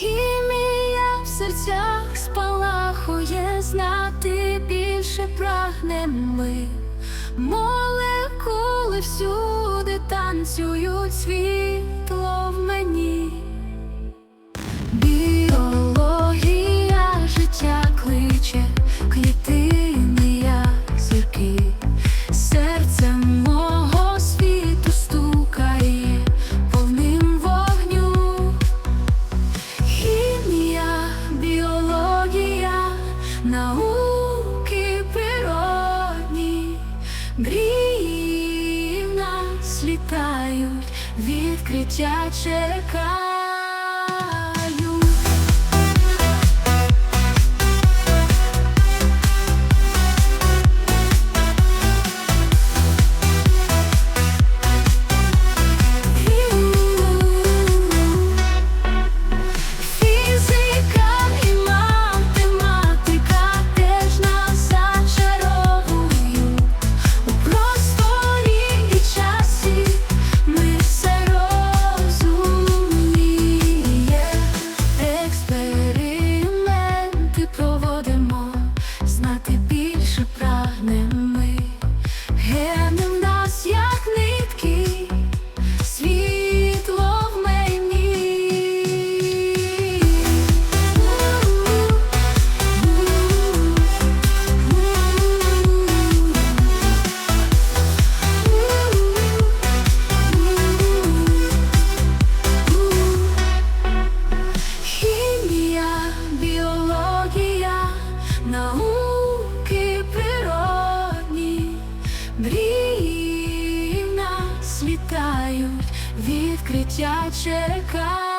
Хімія в серцях спалахує, знати більше прагнем ми. Молекули всюди танцюють світло науки природні, мрії в нас літають, відкриття чекають. here. Мрії нас літають, відкриття чекають.